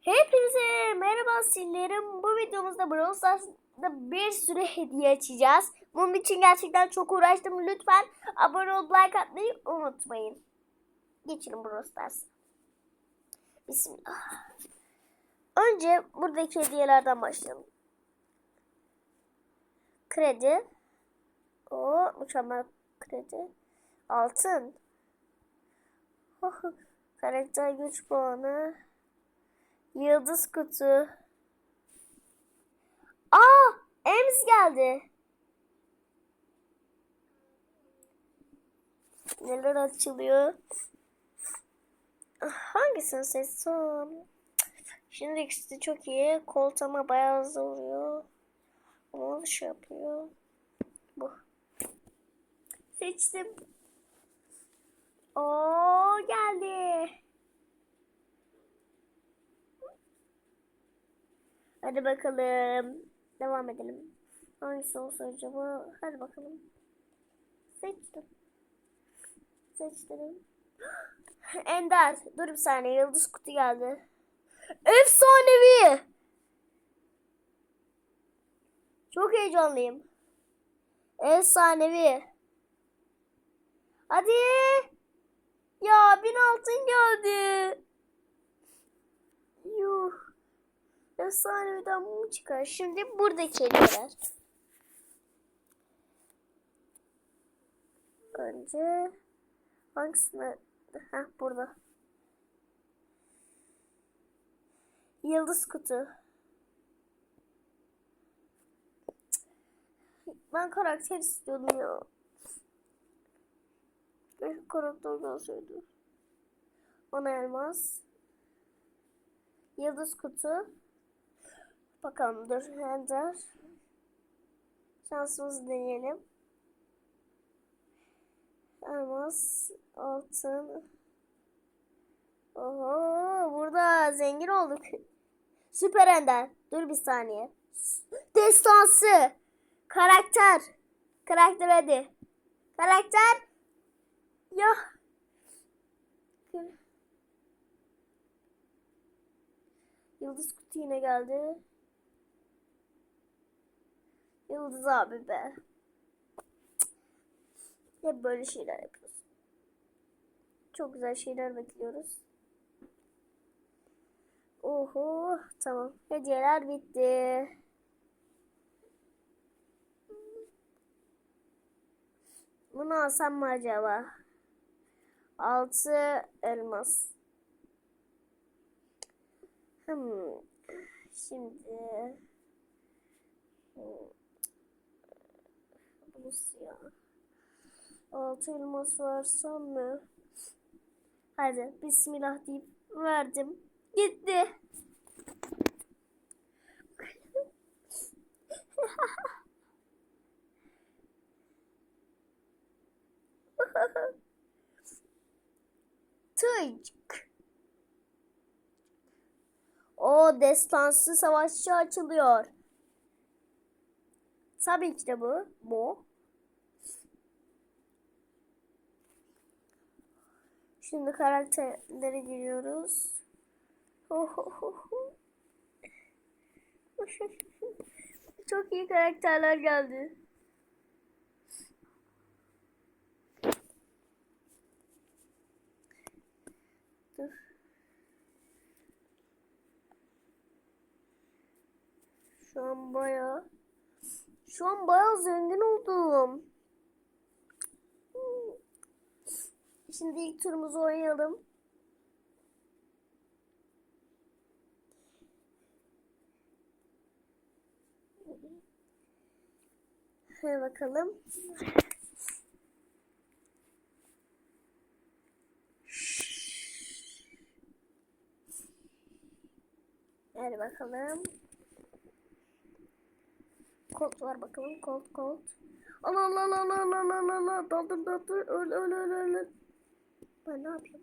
Hepinize merhaba sillerim. Bu videomuzda Brawl Stars'da bir sürü hediye açacağız. Bunun için gerçekten çok uğraştım. Lütfen abone olup like atmayı unutmayın. Geçelim Brawl Stars. Bismillah. Önce buradaki hediyelerden başlayalım. Kredi. O mükemmel kredi. Altın. Karakter güç puanı. Yıldız kutu. Aa! Ems geldi. Neler açılıyor? Hangisini seçsem? Şimdi ikisi çok iyi. Koltuğuma bayağı hızlı vuruyor. Ama şey yapıyor. Bu. Seçtim. Oo geldi. Hadi bakalım. Devam edelim. Hangisi olsa acaba? Hadi bakalım. Seçtim. Seçtim. Ender. Dur bir saniye. Yıldız kutu geldi. Efsanevi. Çok heyecanlıyım. Efsanevi. Hadi. Ya bin altın geldi. Yuh. Efsaneviden mum çıkar. Şimdi buradaki hediyeler. Önce hangisine? Heh burada. Yıldız kutu. Ben karakter istiyordum ya. Keşke karakter olsaydı. Bana elmas. Yıldız kutu. Bakalım dur Ender. Şansımızı deneyelim. Elmas, altın. Oho burada zengin olduk. Süper Ender. Dur bir saniye. Destansı. Karakter. Karakter hadi. Karakter. Ya. Yıldız kutu yine geldi. Yıldız abi be. Hep böyle şeyler yapıyoruz. Çok güzel şeyler bekliyoruz. Oho tamam. Hediyeler bitti. Bunu alsam mı acaba? Altı elmas. Hmm. Şimdi bu ya. Altı elmas versem mi? Hadi bismillah deyip verdim. Gitti. Tıcık. O destansı savaşçı açılıyor. Tabii ki de bu. Bu. Şimdi karakterlere giriyoruz. Çok iyi karakterler geldi. Dur. Şu an bayağı şu an bayağı zengin oldum. Şimdi ilk turumuzu oynayalım. Hadi bakalım. Hadi bakalım. Kolt var bakalım. Kolt kolt. Allah Allah Allah Allah Allah Allah. Daldır daldır. Öl öl öl öl. Ben ne yapayım?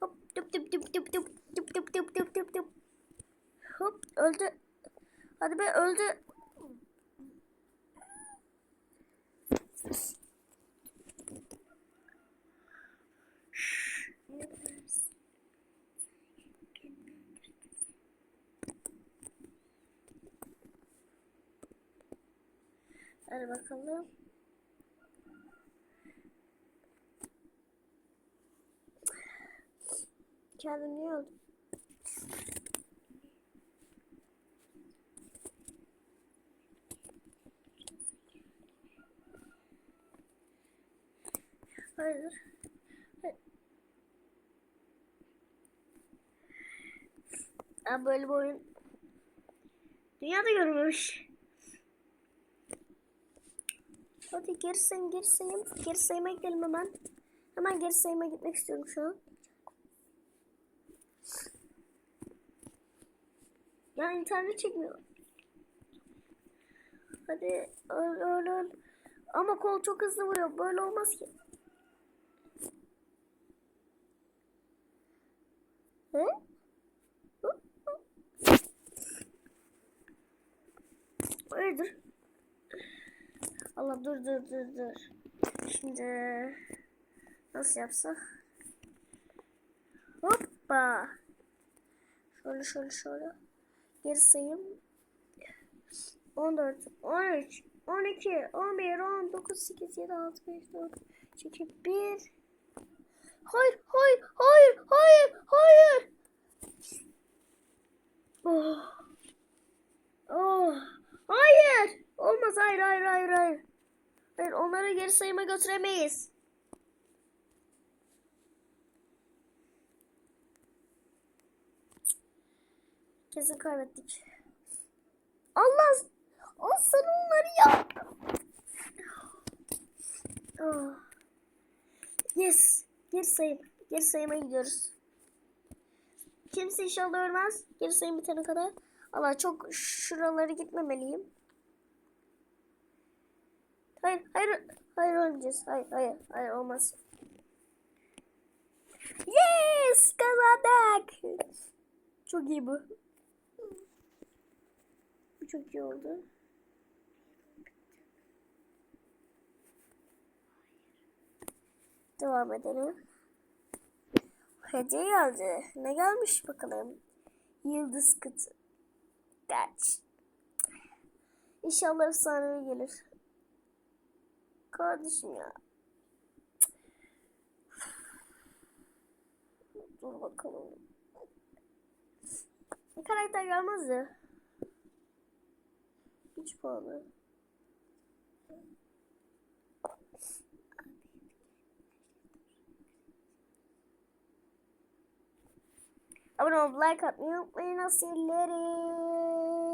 Hop dup dup dup dup dup dup dup dup dup dup dup Hop öldü. Hadi be öldü. Hadi bakalım. Kendim niye öldüm? Hayır. Hayır. Ben böyle bir oyun dünyada görmemiş. Hadi geri sayım, geri sayım. Geri sayıma gidelim hemen. Hemen geri sayıma gitmek istiyorum şu an. Ya internet çekmiyor. Hadi öl öl öl. Ama kol çok hızlı vuruyor. Böyle olmaz ki. Hı? Hı? Hayırdır? Allah dur dur dur dur. Şimdi nasıl yapsak? Hoppa. Şöyle şöyle şöyle. Geri sayayım. 14, 13, 12, 11, 10, 9, 8, 7, 6, 5, 4, 3, 2, 1. Hayır, hayır, hayır, hayır, hayır. Oh. Oh. Hayır. Olmaz, hayır, hayır, hayır, hayır. Hayır, onları geri sayıma götüremeyiz. Kesin kaybettik. Allah! Al sen onları ya. Oh. Yes. Geri sayım. Geri sayıma gidiyoruz. Kimse inşallah ölmez. Geri sayım bitene kadar. Allah çok şuraları gitmemeliyim. Hayır, hayır, hayır ölmeyeceğiz. Hayır, hayır, hayır olmaz. Yes! Kazandık! Çok iyi bu. Çok iyi oldu. Devam edelim. Hediye geldi. Ne gelmiş bakalım. Yıldız kıtı. Kaç. İnşallah efsanevi gelir. Kardeşim ya. Dur bakalım. Karakter gelmez ya. 3 puanı. Abone olup like atmayı unutmayın asillerim.